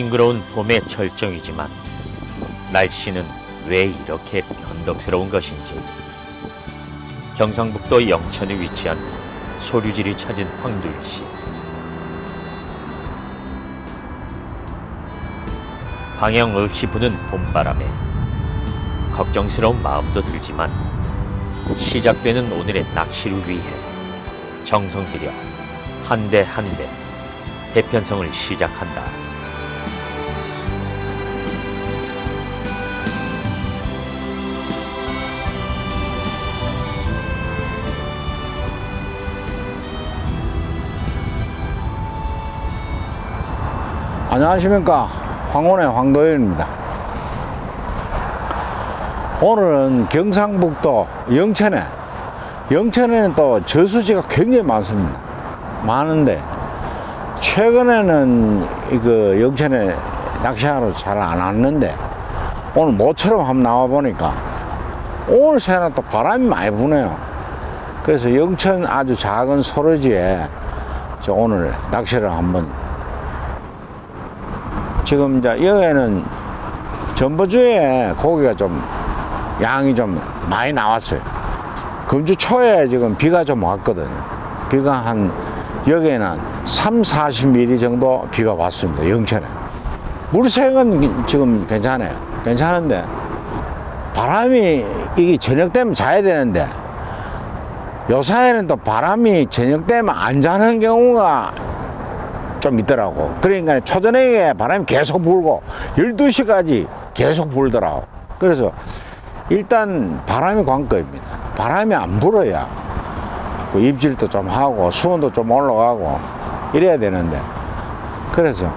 싱그러운 봄의 절정이지만 날씨는 왜 이렇게 변덕스러운 것인지 경상북도 영천에 위치한 소류지를 찾은 황둘씨 방향 없이 부는 봄바람에 걱정스러운 마음도 들지만 시작되는 오늘의 낚시를 위해 정성 들여 한 대 한대 대편성을 시작한다. 안녕하십니까. 황혼의 황도현입니다. 오늘은 경상북도 영천에 영천에는 또 저수지가 굉장히 많습니다. 많은데 최근에는 이거 영천에 낚시하러 잘 안 왔는데 오늘 모처럼 한번 나와 보니까 오늘 새는 또 바람이 많이 부네요. 그래서 영천 아주 작은 소로지에 저 오늘 낚시를 한번 지금 이제 여기에는 전부주에 고기가 좀 양이 좀 많이 나왔어요. 금주 초에 지금 비가 좀 왔거든요. 비가 한 여기에는 한 3, 40mm 정도 비가 왔습니다. 영천에. 물색은 지금 괜찮아요. 괜찮은데 바람이 이게 저녁 되면 자야 되는데 요사이는 또 바람이 저녁 되면 안 자는 경우가 좀 있더라고. 그러니까 초저녁에 바람이 계속 불고 12시까지 계속 불더라고. 그래서 일단 바람이 관건입니다. 바람이 안 불어야 그 입질도 좀 하고 수온도 좀 올라가고 이래야 되는데 그래서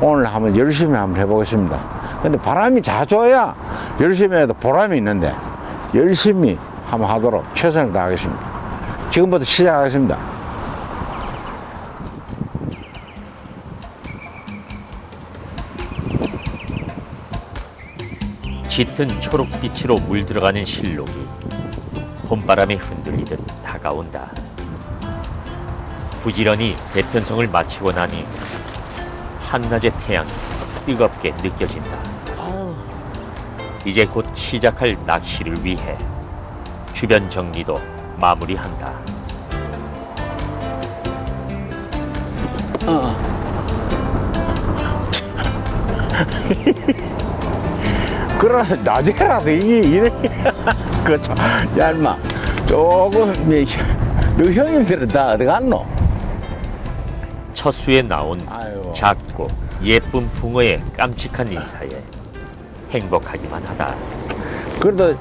오늘 한번 열심히 한번 해보겠습니다. 근데 바람이 자줘야 열심히 해도 보람이 있는데 열심히 한번 하도록 최선을 다하겠습니다. 지금부터 시작하겠습니다. 짙은 초록빛으로 물들어가는 실록이 봄바람에 흔들리듯 다가온다. 부지런히 대편성을 마치고 나니 한낮의 태양이 뜨겁게 느껴진다. 이제 곧 시작할 낚시를 위해 주변 정리도 마무리한다. 그러나 낮에라도 이게 이래 그참 야 인마. 조금 너 형님들은 다. 어디 갔노? 첫 수에 나온 아이고. 작고 예쁜 붕어의 깜찍한 인사에 행복하기만 하다. 그래도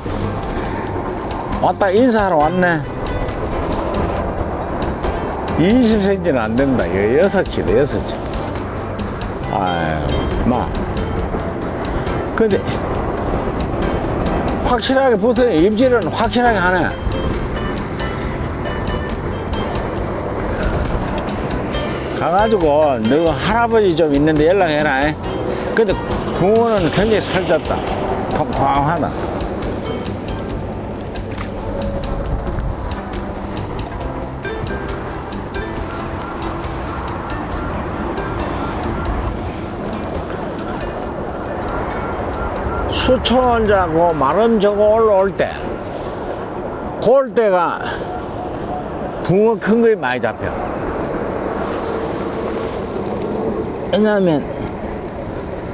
왔다 인사하러 왔네. 20cm는 안 된다. 여- 여섯치다 여섯치 아유 마. 근데 확실하게 붙어 입질은 확실하게 하네. 가가지고 너 할아버지 좀 있는데 연락해라 에. 근데 붕어는 굉장히 살쪘다. 통통하다 수초원자고 마름 저거 올라올 때, 그럴 때가 붕어 큰 거에 많이 잡혀. 왜냐하면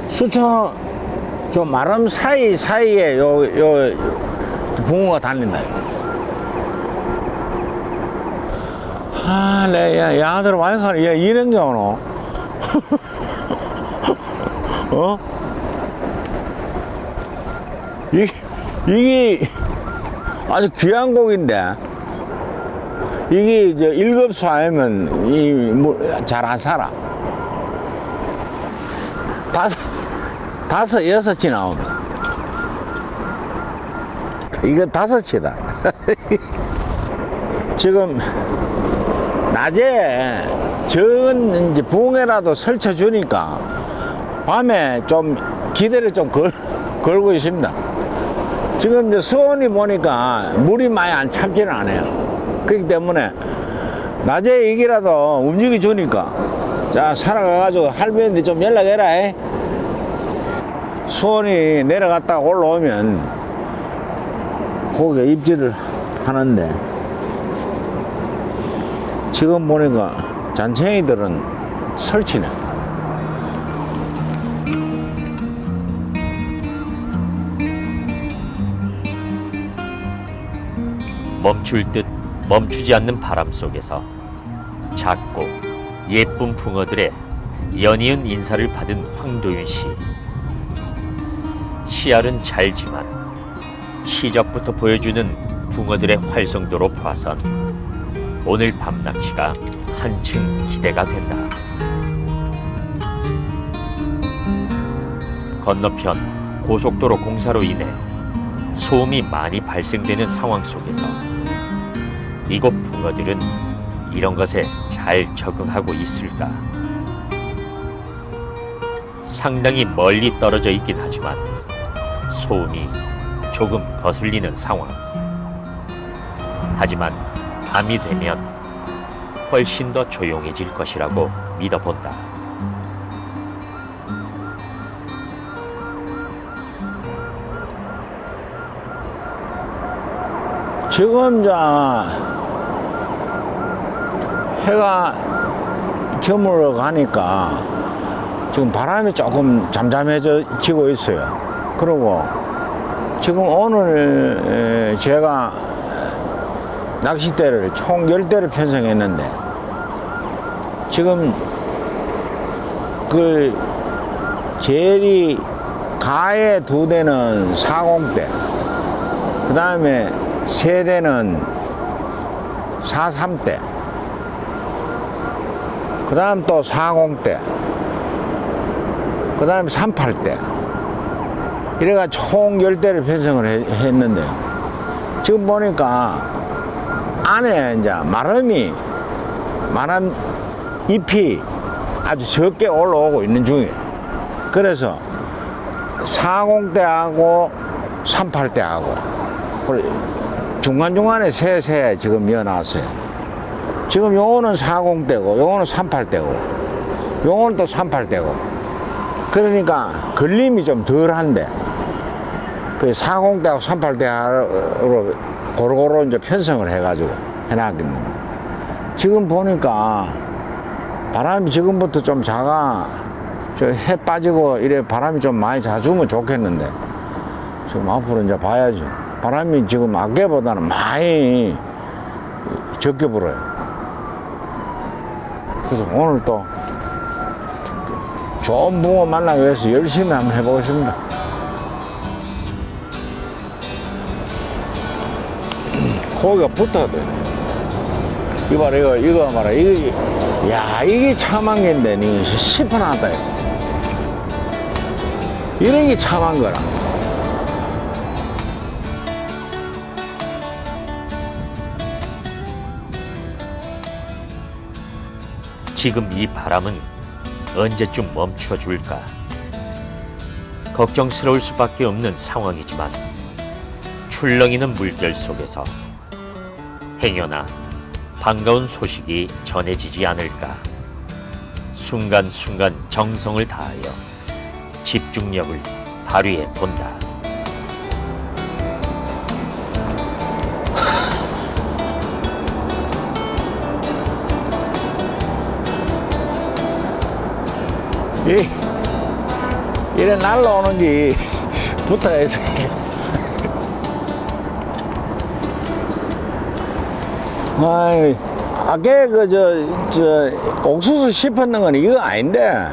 수초 저 마름 사이 사이에 요, 요 붕어가 달린다. 아, 내, 야, 야들 와이카는, 야, 이런 경우는, 어? 이, 이게 아주 귀한 곡인데. 이게 이제 일급수 아니면 이잘 안 살아. 다섯 다섯 여섯이 나온다 이거 다섯이다. 지금 낮에 적은 이제 붕에라도 설쳐 주니까 밤에 좀 기대를 좀 걸, 걸고 있습니다. 지금 이제 수온이 보니까 물이 많이 안 참지는 않아요. 그렇기 때문에 낮에 이기라도 움직여 주니까 자 살아가가지고 할배한테 좀 연락해라. 에. 수온이 내려갔다 올라오면 고기가 입질을 하는데 지금 보니까 잔챙이들은 설치네. 멈출 듯 멈추지 않는 바람 속에서 작고 예쁜 붕어들의 연이은 인사를 받은 황도윤 씨. 씨알은 잘지만 시작부터 보여주는 붕어들의 활성도로 봐선 오늘 밤 낚시가 한층 기대가 된다. 건너편 고속도로 공사로 인해 소음이 많이 발생되는 상황 속에서 이곳 붕어들은 이런 것에 잘 적응하고 있을까? 상당히 멀리 떨어져 있긴 하지만 소음이 조금 거슬리는 상황. 하지만 밤이 되면 훨씬 더 조용해질 것이라고 믿어본다. 지금 자 해가 저물어 가니까 지금 바람이 조금 잠잠해지고 있어요. 그리고 지금 오늘 에, 제가 낚싯대를 총 10대를 편성했는데 지금 그 제일이 가에 두 대는 40대 그 다음에 세 대는 43대 그 다음 또 40대 그 다음에 38대 이래가 총 10대를 편성을 해- 했는데요 지금 보니까 안에 이제 마름이 마름 잎이 아주 적게 올라오고 있는 중이에요 그래서 40대하고 38대하고 중간중간에 세세 지금 이어놨어요. 지금 요거는 40대고, 요거는 38대고, 요거는 또 38대고. 그러니까 걸림이 좀 덜한데, 그 40대하고 38대로 고루고루 이제 편성을 해가지고 해놨겠는데. 지금 보니까 바람이 지금부터 좀 작아, 저해 빠지고 이래 바람이 좀 많이 자주면 좋겠는데, 지금 앞으로 이제 봐야죠. 바람이 지금 아까보다는 많이 적게 불어요. 그래서 오늘 또 좋은 붕어 만나기 위해서 열심히 한번 해보겠습니다. 고기가 붙어야 돼. 이거 봐라, 이거, 이거 봐라. 이게, 야, 이게 참한 게인데, 니 시원하다. 이런 게 참한 거라. 지금 이 바람은 언제쯤 멈춰 줄까? 걱정스러울 수밖에 없는 상황이지만 출렁이는 물결 속에서 행여나 반가운 소식이 전해지지 않을까? 순간순간 정성을 다하여 집중력을 발휘해 본다. 이, 이래 날라오는 게 붙어야지. 아이, 아까 그, 저, 저, 옥수수 씹었는 건 이거 아닌데.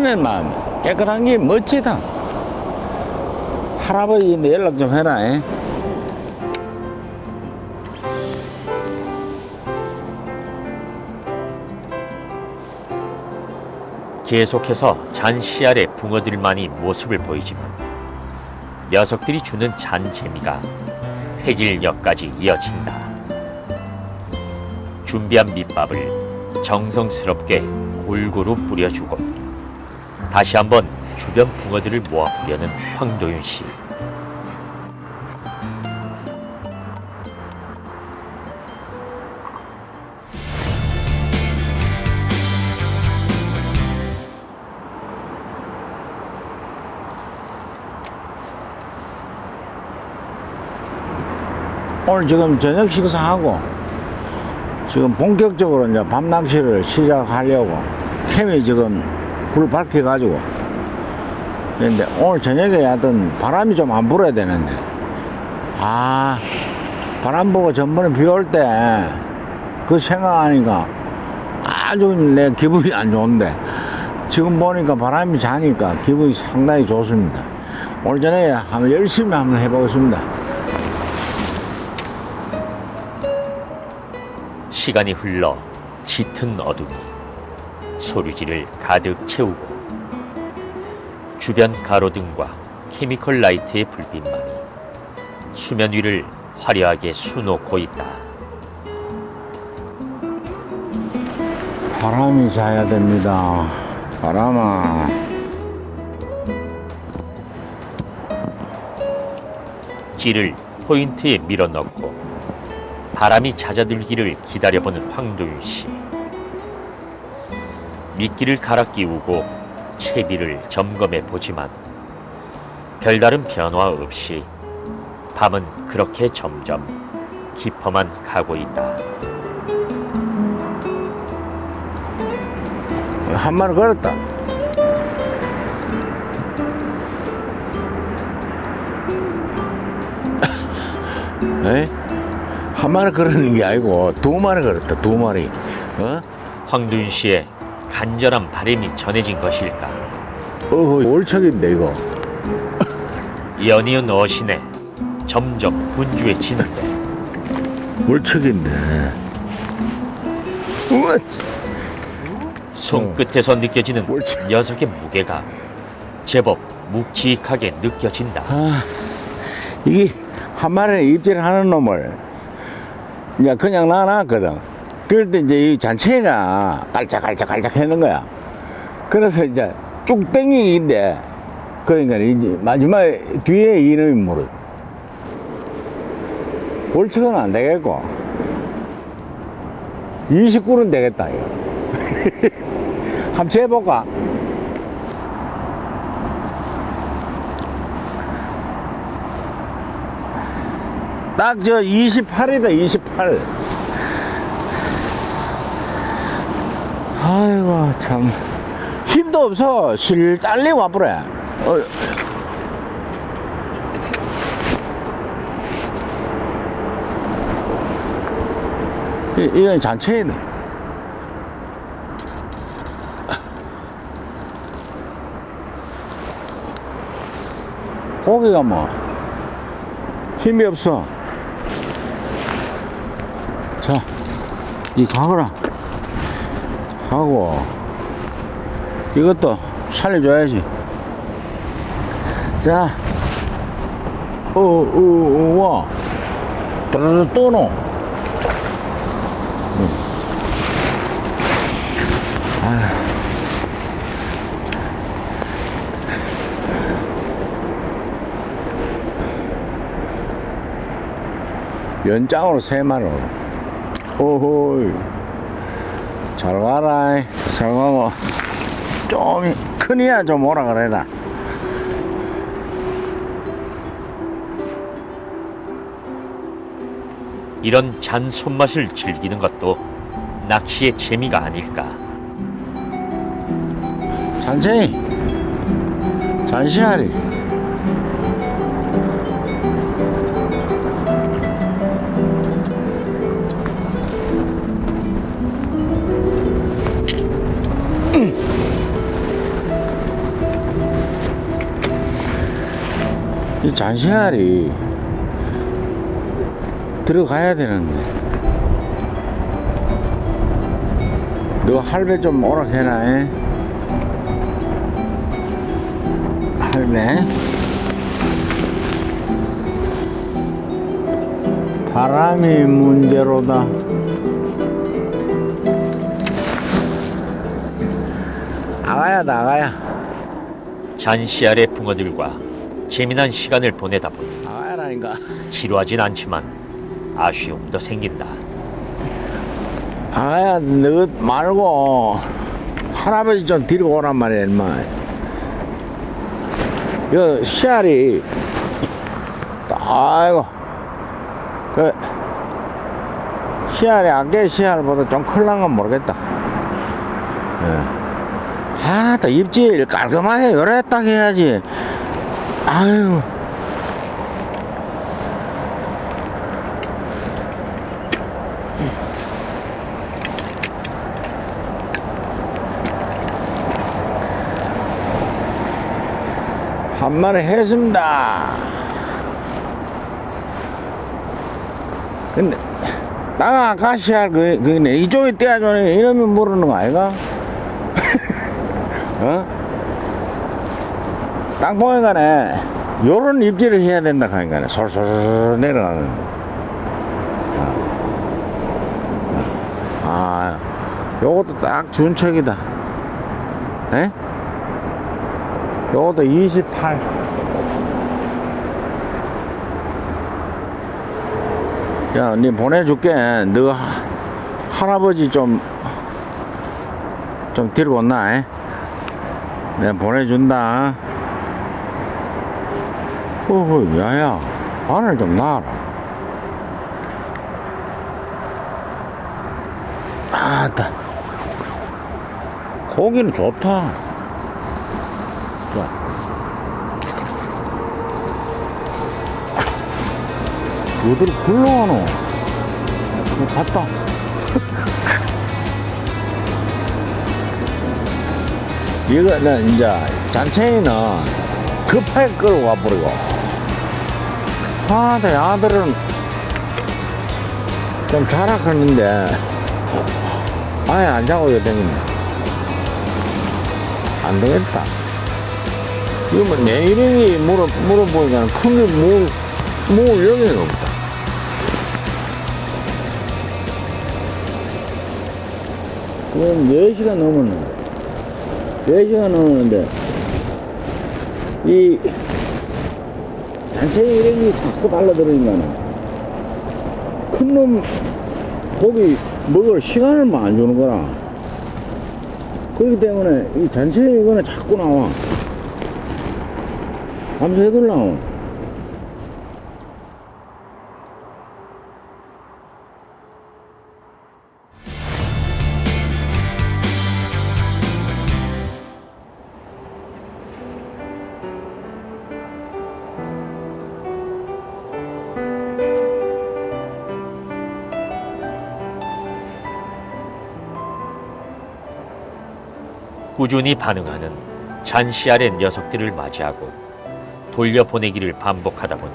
막 깨끗한 게 멋지다. 할아버지인데 연락 좀 해라. 에? 계속해서 잔 씨알의 붕어들만이 모습을 보이지만 녀석들이 주는 잔 재미가 해질녘까지 이어진다. 준비한 밑밥을 정성스럽게 골고루 뿌려주고 다시 한번 주변 붕어들을 모아보려는 황도윤 씨. 오늘 지금 저녁 식사하고 지금 본격적으로 이제 밤 낚시를 시작하려고 캠이 지금 불 밝혀가지고. 근데 오늘 저녁에 하여튼 바람이 좀 안 불어야 되는데. 아 바람 보고 전번에 비 올 때 그 생각하니까 아주 내 기분이 안 좋은데. 지금 보니까 바람이 자니까 기분이 상당히 좋습니다. 오늘 저녁에 한번 열심히 한번 해보겠습니다. 시간이 흘러 짙은 어둠이 소류지를 가득 채우고 주변 가로등과 케미컬 라이트의 불빛만이 수면 위를 화려하게 수놓고 있다. 바람이 자야 됩니다. 바람아. 찌를 포인트에 밀어넣고 바람이 잦아들기를 기다려보는 황도윤 씨. 미끼를 갈아 끼우고 채비를 점검해 보지만 별다른 변화 없이 밤은 그렇게 점점 깊어만 가고 있다. 한 마리 걸었다. 에이? 한 마리 걸었는 게 아니고 두 마리 걸었다. 두 마리. 어? 황도윤 씨의 간절한 바람이 전해진 것일까? 어허, 올척인데 이거. 연이은 어신에 점점 분주해지는데 올척인데. 우와, 손끝에서 느껴지는 옳지. 녀석의 무게가 제법 묵직하게 느껴진다. 아, 이게 한 마리에 입질하는 놈을 이제 그냥 놔놨거든. 그럴 때 이제 이 잔체가 깔짝깔짝깔짝 하는 거야. 그래서 이제 쭉 땡기기인데, 그러니까 이제 마지막에 뒤에 이놈이 물어. 볼측은 안 되겠고, 29는 되겠다. 한번 재볼까? 딱 저 28이다 28 아이고 참 힘도 없어 실 딸리고 와버려 어. 이- 이건 잔체이네 고기가 뭐 힘이 없어 자, 이 가거라. 하고, 이것도 살려줘야지. 자, 어, 어, 어, 와. 따라라 또 놓. 연장으로 세 마리 오라. 오호이. 잘 가라. 잘 가고. 좀 크니야 좀 오라 그래라. 이런 잔 손맛을 즐기는 것도 낚시의 재미가 아닐까. 천천히. 잠시하리. 이 잔시알이 들어가야 되는데. 너 할배 좀 오락 해라 에? 할배. 바람이 문제로다. 아가야 나가야. 잔씨 아래 붕어들과 재미난 시간을 보내다 보니 아가야라니까. 지루하진 않지만 아쉬움도 생긴다. 아가야, 너 말고 할아버지 좀 데리고 오란 말이야, 인마. 여 씨알이, 아이고, 그, 씨알이 아까 씨알보다 좀 클난 건 모르겠다. 예. 아, 또 입질 깔끔하게 요래 딱 해야지. 아유. 한 마리 했습니다. 근데, 땅아 가시할 그, 그네 이쪽에 떼어주네. 이러면 모르는 거 아이가? 어? 가네. 요런 입질을 해야 된다 하니까 솔솔솔 내려가는. 어. 아, 요것도 딱 준척이다. 에? 요것도 28. 야, 니 보내줄게. 너 하- 할아버지 좀, 좀 데리고 온나, 에? 내가 보내준다. 어허, 야야. 바늘 좀 놔라. 아따. 고기는 좋다. 자. 어디로 굴러가노? 뭐 갔다. 이거는 이제 잔챙이는 급하게 끌고 가버리고. 아, 내 아들은 좀 자락하는데 아예 안 자고 댕기네. 안 되겠다. 이거 뭐 내 이름이 물어, 물어보니까 큰게 물, 물 여기가 없다. 그럼 4시간 넘었네. 4시간 넘었는데, 이, 단체 이름이 자꾸 달라들으니까는, 큰 놈, 고기 먹을 시간을 뭐 안 주는 거라. 그렇기 때문에 이 전체 이거는 자꾸 나와. 밤새들 나와. 꾸준히 반응하는 잔씨 아래 녀석들을 맞이하고 돌려보내기를 반복하다 보니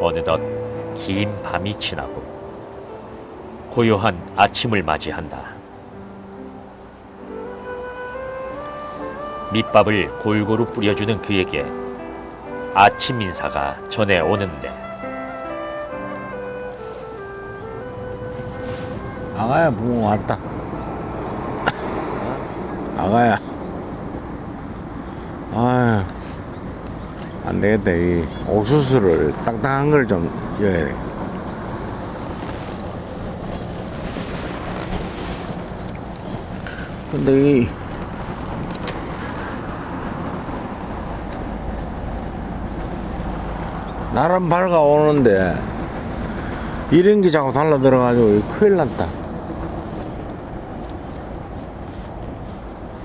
어느덧 긴 밤이 지나고 고요한 아침을 맞이한다. 밑밥을 골고루 뿌려주는 그에게 아침 인사가 전해 오는데 아가야, 부모 왔다. 아가야. 아유, 안 되겠다. 이 옥수수를 딱딱한 걸 좀 여야 돼. 근데 이 나름 밝아오는데 이런 게 자꾸 달라 들어가지고 큰일 났다.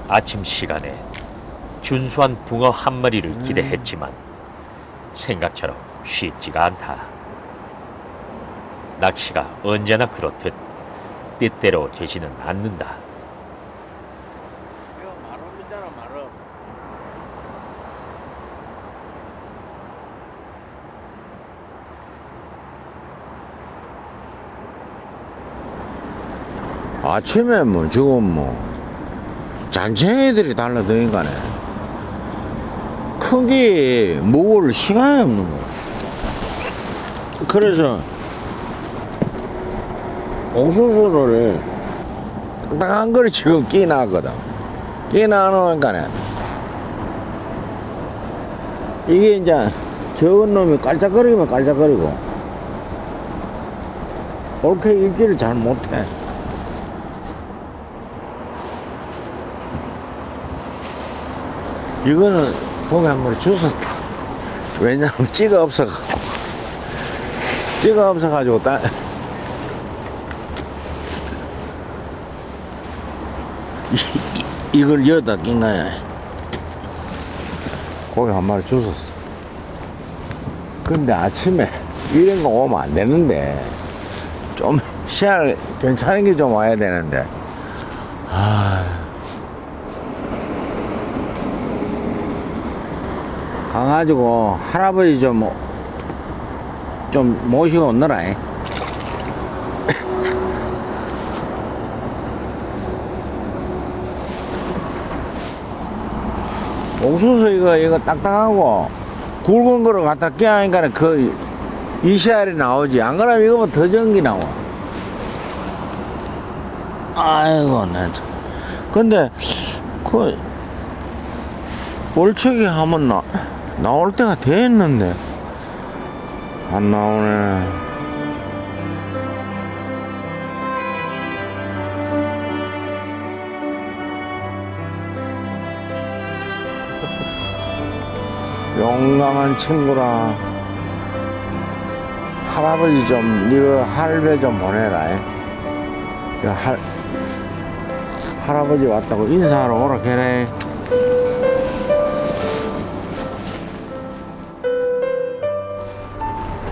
아침 시간에 준수한 붕어 한 마리를 기대했지만 생각처럼 쉽지가 않다. 낚시가 언제나 그렇듯 뜻대로 되지는 않는다. 마름 있잖아, 마름. 아침에 뭐 지금 뭐 잔챙이들이 달라드니까네. 크게 먹을 시간이 없는 거야. 그래서 옥수수를 딱딱한 걸 지금 끼놨거든. 끼놔놓으니까네. 이게 이제 적은 놈이 깔짝거리면 깔짝거리고 옳게 입질을 잘 못해. 이거는 고기 한 마리 주웠다. 왜냐면 찌가 없어갖고. 찌가 없어가지고 따, 이, 걸 여다 낀 거야. 고기 한 마리 주웠어. 근데 아침에 이런 거 오면 안 되는데, 좀 시야를 괜찮은 게 좀 와야 되는데, 가가지고 할아버지 좀, 좀 모시고 오너라. 잉. 옥수수 이거 이거 딱딱하고 굵은 거로 갖다 끼하니까 그 이시알이 나오지 안 그러면 이거보다 더 전기 나와 아이고 나 참. 근데 그 월척이 하면 나 나올 때가 됐는데. 안 나오네. 용감한 친구라. 할아버지 좀 니가 할배 좀 보내라. 할 할아버지 왔다고 인사하러 오라 그래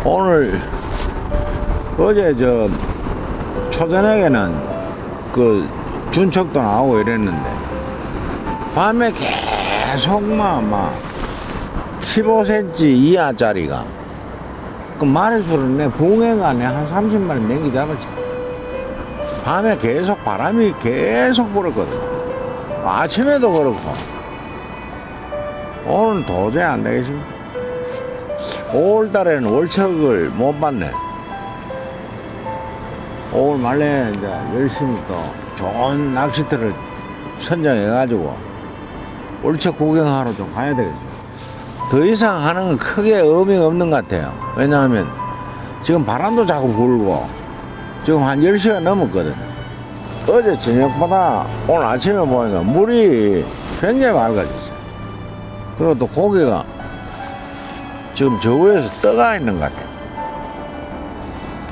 오늘 어제 저 초저녁에는 그 준척도 나오고 이랬는데 밤에 계속만 막 15cm 이하짜리가 그 마리수를 내 봉해가 내한 30마리 냉기 잡았지. 밤에 계속 바람이 계속 불었거든. 아침에도 그렇고. 오늘 도저히 안 되겠습니다 5월 달에는 월척을 못 봤네 5월 말에 이제 열심히 또 좋은 낚시터를 선정해가지고 월척 구경하러 좀 가야 되겠습니다 더 이상 하는 건 크게 의미가 없는 것 같아요. 왜냐하면 지금 바람도 자꾸 불고 지금 한 10시가 넘었거든. 어제 저녁보다 오늘 아침에 보니까 물이 굉장히 맑아졌어요. 그리고 또 고기가 지금 저 위에서 떠가 있는 것 같아요.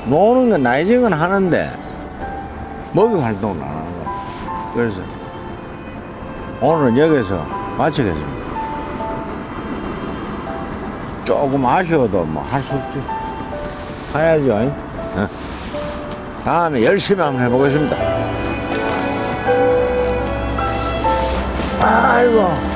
노는 건 나이징은 하는데 먹이 활동은 안 하는 것 같아요. 그래서 오늘은 여기서 마치겠습니다. 조금 아쉬워도 뭐 할 수 없지. 가야죠. 잉? 어. 다음에 열심히 한번 해보겠습니다. 아이고.